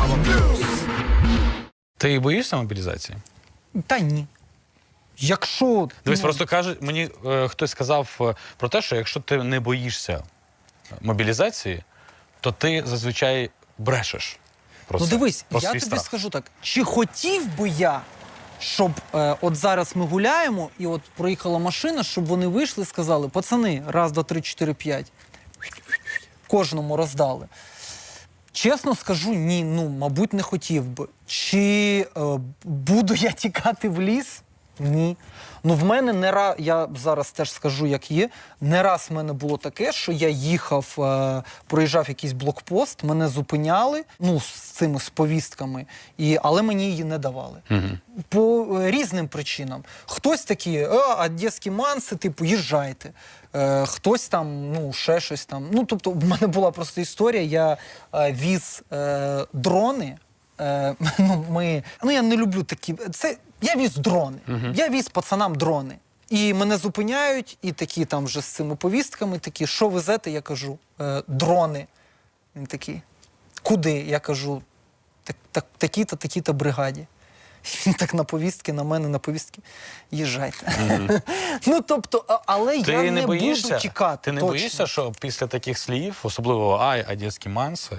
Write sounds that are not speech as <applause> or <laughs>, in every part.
power bills. Ти боїшся мобілізації? Та ні. Якщо Дивись, просто каже, мені е, хтось сказав е, про те, що якщо ти не боїшся мобілізації, то ти зазвичай брешеш. Про ну це, дивись, про я свій тобі страх. скажу так: чи хотів би я, щоб е, от зараз ми гуляємо, і от проїхала машина, щоб вони вийшли і сказали: пацани, раз, два, три, чотири, п'ять. Кожному роздали. Чесно скажу, ні, ну, мабуть, не хотів би. Чи е, буду я тікати в ліс? Ні. Ну, в мене не раз, я зараз теж скажу, як є. Не раз в мене було таке, що я їхав, е, проїжджав якийсь блокпост, мене зупиняли, ну, з цими з повістками, і, але мені її не давали. По е, різним причинам. Хтось такі, а, одеські манси, типу, їжджайте. Е, хтось там, ну, ще щось там. Ну, тобто, в мене була просто історія, я е, віз е, дрони. Е, <laughs> ну, ми, ну, я не люблю такі. Це я віз дрони. Я віз пацанам дрони. І мене зупиняють, і такі там вже з цими повістками, такі, що везете? Я кажу, е, дрони. Він такий, куди? Я кажу, так, так, такі-то, такі-то бригаді. Він так на повістки, на мене на повістки. Їжджайте. <laughs> ну тобто, а- але Ти я не, не, боїшся, буду тікати. ти не точно. боїшся, що після таких слів, особливо ай, одеські манси,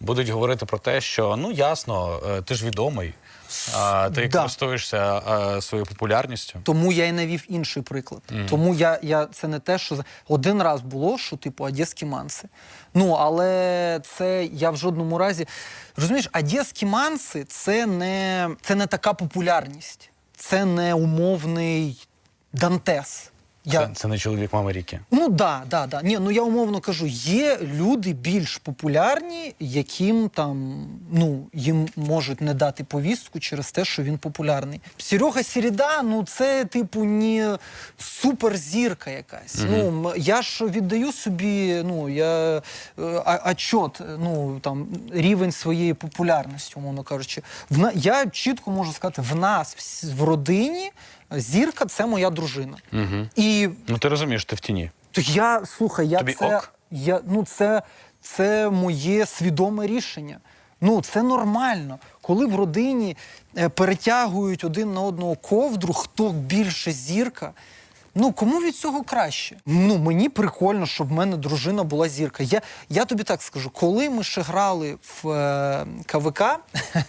будуть говорити про те, що ну ясно, е, ти ж відомий, а, ти Да. користуєшся а, своєю популярністю. Тому я і навів інший приклад. Тому я, я це не те, що один раз було, що типу одеські манси. Ну але це я в жодному разі розумієш, одеські манси це не, це не така популярність, це не умовний Дантес. Я, Це, це не чоловік мами Ріки. Ну да, да, да. Ні, ну я умовно кажу, є люди більш популярні, яким там ну їм можуть не дати повістку через те, що він популярний. Серега Сіріда, ну це типу не суперзірка якась. Ну я ж віддаю собі, ну я е, а- отчет, ну там рівень своєї популярності, умовно кажучи. В я чітко можу сказати, в нас в родині зірка це моя дружина. Угу. І Ну ти розумієш, ти в тіні. то я слухай, я Тобі це, ок? я, ну це, це моє свідоме рішення. Ну, це нормально. Коли в родині е, перетягують один на одного ковдру, хто більше зірка. Ну, кому від цього краще? Ну, мені прикольно, щоб в мене дружина була зірка. Я, я тобі так скажу, коли ми ще грали в е, КВК, <laughs>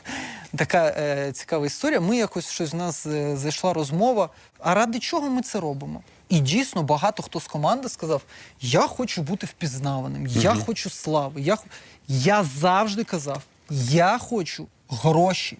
така е, цікава історія. Ми якось щось в нас е, зайшла розмова. А ради чого ми це робимо? І дійсно багато хто з команди сказав: Я хочу бути впізнаваним, я хочу слави. Я, я завжди казав: я хочу гроші,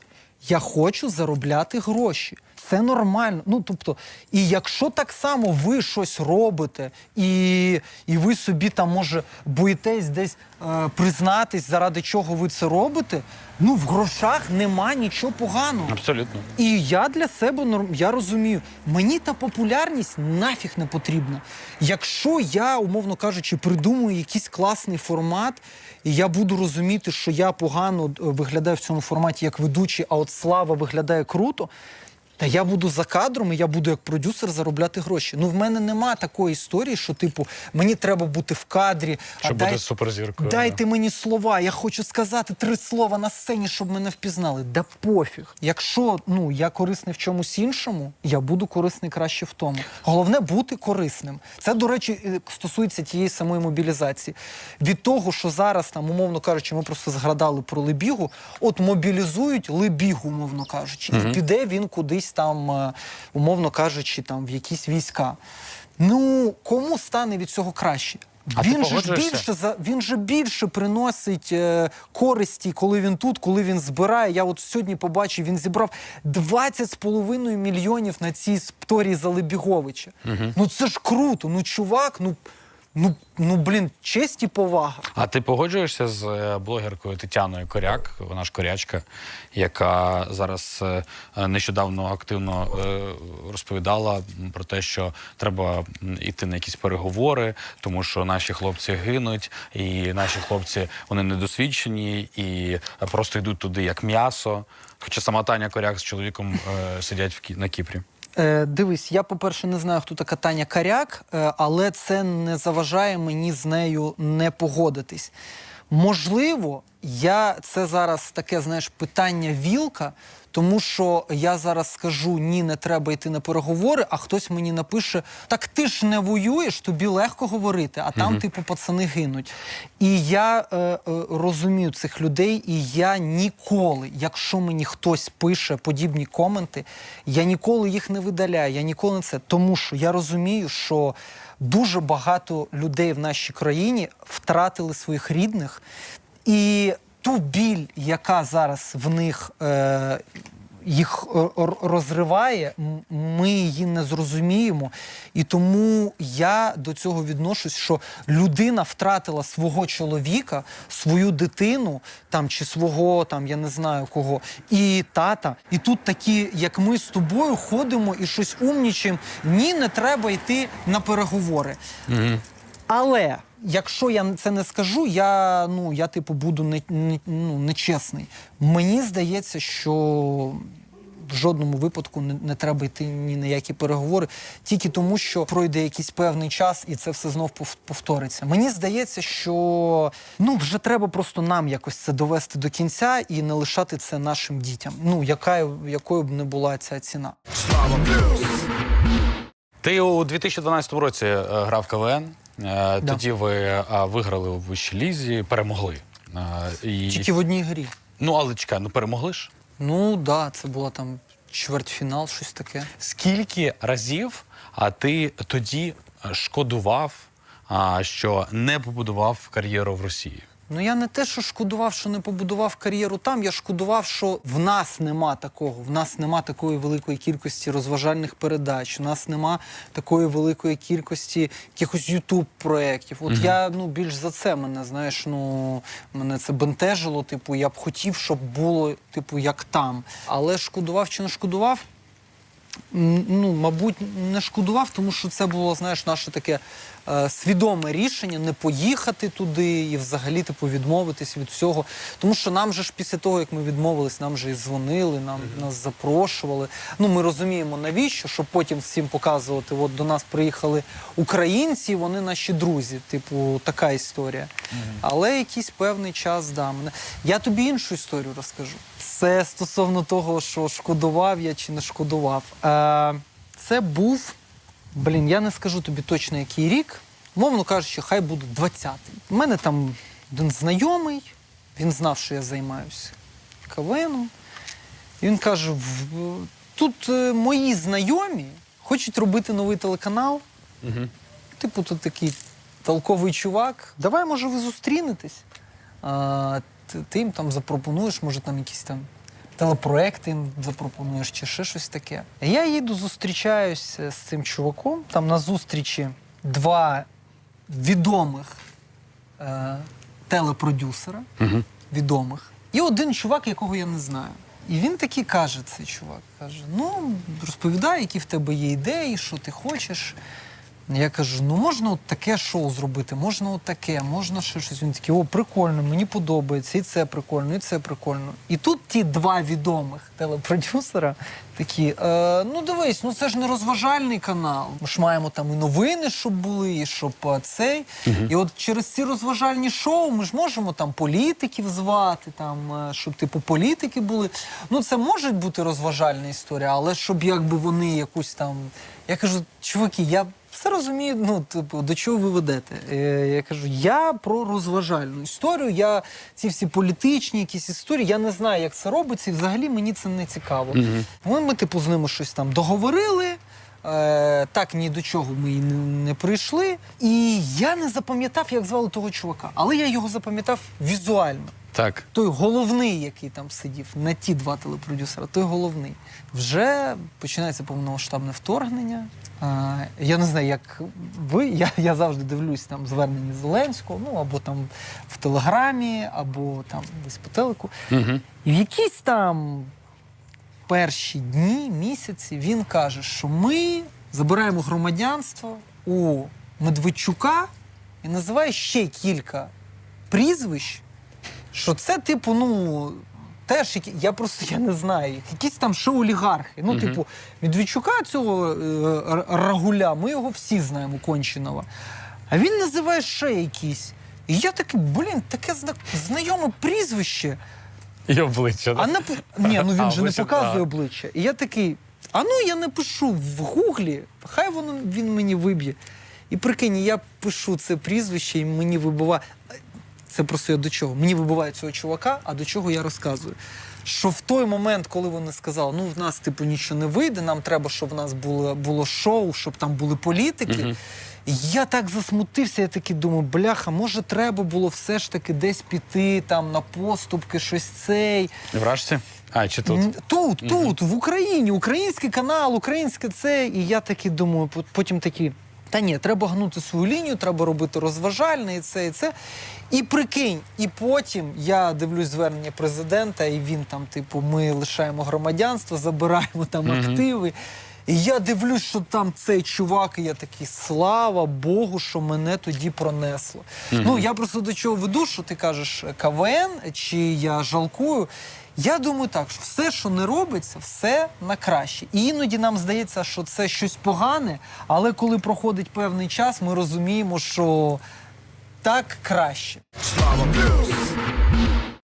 я хочу заробляти гроші. Це нормально. Ну тобто, і якщо так само ви щось робите, і, і ви собі там може боїтесь десь е, признатись, заради чого ви це робите, ну в грошах нема нічого поганого. Абсолютно. І я для себе норм- я розумію, мені та популярність нафіг не потрібна. Якщо я, умовно кажучи, придумую якийсь класний формат, і я буду розуміти, що я погано е, виглядаю в цьому форматі як ведучий, а от слава виглядає круто. Та я буду за кадром, і я буду як продюсер заробляти гроші. Ну в мене нема такої історії, що типу мені треба бути в кадрі, Щоб а бути дай, суперзіркою. дайте мені слова. Я хочу сказати три слова на сцені, щоб мене впізнали. Да пофіг. Якщо ну я корисний в чомусь іншому, я буду корисний краще в тому. Головне бути корисним. Це, до речі, е, стосується тієї самої мобілізації. Від того, що зараз там, умовно кажучи, ми просто згадали про Лебігу. От мобілізують Лебігу, умовно кажучи, і піде він кудись там, е, умовно кажучи, там в якісь війська. Ну кому стане від цього краще? А він же ж більше за він же більше приносить е, користі, коли він тут, коли він збирає. Я от сьогодні побачив, він зібрав 20,5 мільйонів на цій історії Залебіговича. Ну це ж круто. Ну чувак, ну, ну, ну блін, честь і повага. А ти погоджуєшся з е, блогеркою Тетяною Коряк, вона ж корячка, яка зараз е, нещодавно активно е, розповідала про те, що треба йти на якісь переговори, тому що наші хлопці гинуть, і наші хлопці вони недосвідчені і просто йдуть туди як м'ясо. Хоча сама Таня Коряк з чоловіком сидять в на Кіпрі. Е, дивись, я, по-перше, не знаю, хто така Таня Каряк, е, але це не заважає мені з нею не погодитись. Можливо, я це зараз таке, знаєш, питання вілка, тому що я зараз скажу ні, не треба йти на переговори, а хтось мені напише: так ти ж не воюєш, тобі легко говорити, а там, типу, пацани гинуть. І я е, е, розумію цих людей, і я ніколи, якщо мені хтось пише подібні коменти, я ніколи їх не видаляю, я ніколи не це. Тому що я розумію, що дуже багато людей в нашій країні втратили своїх рідних, і ту біль, яка зараз в них е, їх е, розриває, ми її не зрозуміємо. І тому я до цього відношусь, що людина втратила свого чоловіка, свою дитину там чи свого там, я не знаю кого, і тата. І тут такі, як ми з тобою, ходимо і щось умнічаємо. Ні, не треба йти на переговори. Але якщо я це не скажу, я ну я типу буду не, не, ну, нечесний. Мені здається, що в жодному випадку не, не треба йти ні на які переговори, тільки тому, що пройде якийсь певний час і це все знов повториться. Мені здається, що ну вже треба просто нам якось це довести до кінця і не лишати це нашим дітям. Ну яка якою б не була ця ціна. Ти у 2012 році е, грав КВН. Е, Тоді ви виграли у вищій лізі, перемогли. Е, І... Тільки в одній грі. Ну, але чекай, ну перемогли ж. Ну да, це була там чвертьфінал, щось таке. Скільки разів а ти тоді шкодував, а, що не побудував кар'єру в Росії? Ну я не те, що шкодував, що не побудував кар'єру там. Я шкодував, що в нас нема такого. В нас нема такої великої кількості розважальних передач. У нас нема такої великої кількості якихось ютуб проєктів. От я ну більш за це мене знаєш, ну мене це бентежило. Типу, я б хотів, щоб було типу як там. Але шкодував чи не шкодував? Ну, мабуть, не шкодував, тому що це було, знаєш, наше таке е, свідоме рішення не поїхати туди і взагалі типу відмовитись від всього. Тому що нам же ж після того, як ми відмовились, нам же і дзвонили, нам нас запрошували. Ну, ми розуміємо, навіщо, щоб потім всім показувати. От до нас приїхали українці, вони наші друзі. Типу, така історія. Але якийсь певний час да. Мене... Я тобі іншу історію розкажу. Це стосовно того, що шкодував я чи не шкодував. Е, це був, блін, я не скажу тобі точно який рік. Мовно кажучи, хай буде 20-й. У мене там один знайомий, він знав, що я займаюся КВНом. І він каже: тут е, мої знайомі хочуть робити новий телеканал. Угу. Типу, тут такий толковий чувак. Давай, може, ви зустрінетесь. А, ти, ти їм там запропонуєш, може, там якісь там телепроекти їм запропонуєш чи ще щось таке. Я їду, зустрічаюсь з цим чуваком. Там на зустрічі два відомих е, телепродюсера, Угу. відомих, і один чувак, якого я не знаю. І він такий каже, цей чувак, каже: ну, розповідай, які в тебе є ідеї, що ти хочеш. Я кажу: ну можна от таке шоу зробити, можна от таке, можна ще щось. Він такий, о, прикольно, мені подобається, і це прикольно, і це прикольно. І тут ті два відомих телепродюсера такі: е, ну дивись, ну це ж не розважальний канал. Ми ж маємо там і новини, щоб були, і щоб е, цей. І от через ці розважальні шоу ми ж можемо там політиків звати, там, е, щоб типу політики були. Ну це може бути розважальна історія, але щоб якби вони якусь там. Я кажу, чуваки, я все розумію, ну, типу, до чого ви ведете. Е, я кажу, я про розважальну історію, я ці всі політичні якісь історії, я не знаю, як це робиться, і взагалі мені це не цікаво. Ми, ми, типу, з ними щось там договорили. Е, так ні до чого ми й не, не прийшли. І я не запам'ятав, як звали того чувака, але я його запам'ятав візуально. Так. Той головний, який там сидів, не ті два телепродюсера, той головний. Вже починається повномасштабне вторгнення. А, я не знаю, як ви. <laughs> Я, я завжди дивлюсь там звернення Зеленського, ну або там в Телеграмі, або там десь по телеку. Угу. І в якісь там перші дні, місяці він каже, що ми забираємо громадянство у Медведчука і називає ще кілька прізвищ, що це, типу, ну. Теж які, я просто я не знаю, якісь там ще олігархи. Ну, типу, Медведчука цього е, Рагуля, ми його всі знаємо, конченого. А він називає ще якісь. І я такий, блін, таке зна- знайоме прізвище. І обличчя. А нап... Ні, ну він А, же не показує да. обличчя. І я такий, а ну я напишу в гуглі, хай воно він мені виб'є. І прикинь, я пишу це прізвище, і мені вибиває. Це просто я до чого? Мені вибиває цього чувака, а до чого я розказую. Що в той момент, коли вони сказали, ну в нас типу нічого не вийде, нам треба, щоб в нас було, було шоу, щоб там були політики. Я так засмутився, я такий думаю, бляха, може треба було все ж таки десь піти там на поступки, щось цей. Вражці? А, чи тут? Тут, тут, в Україні, український канал, українське це. І я таки думаю, пот- потім такі. Та ні, треба гнути свою лінію, треба робити розважальне і це, і це. І прикинь, і потім я дивлюсь звернення президента, і він там, типу, ми лишаємо громадянство, забираємо там Мгм. активи. І я дивлюсь, що там цей чувак, і я такий, слава Богу, що мене тоді пронесло. Ну, я просто до чого веду, що ти кажеш КВН, чи я жалкую. Я думаю так, що все, що не робиться, все на краще. І іноді нам здається, що це щось погане, але коли проходить певний час, ми розуміємо, що так краще. Слава плюс.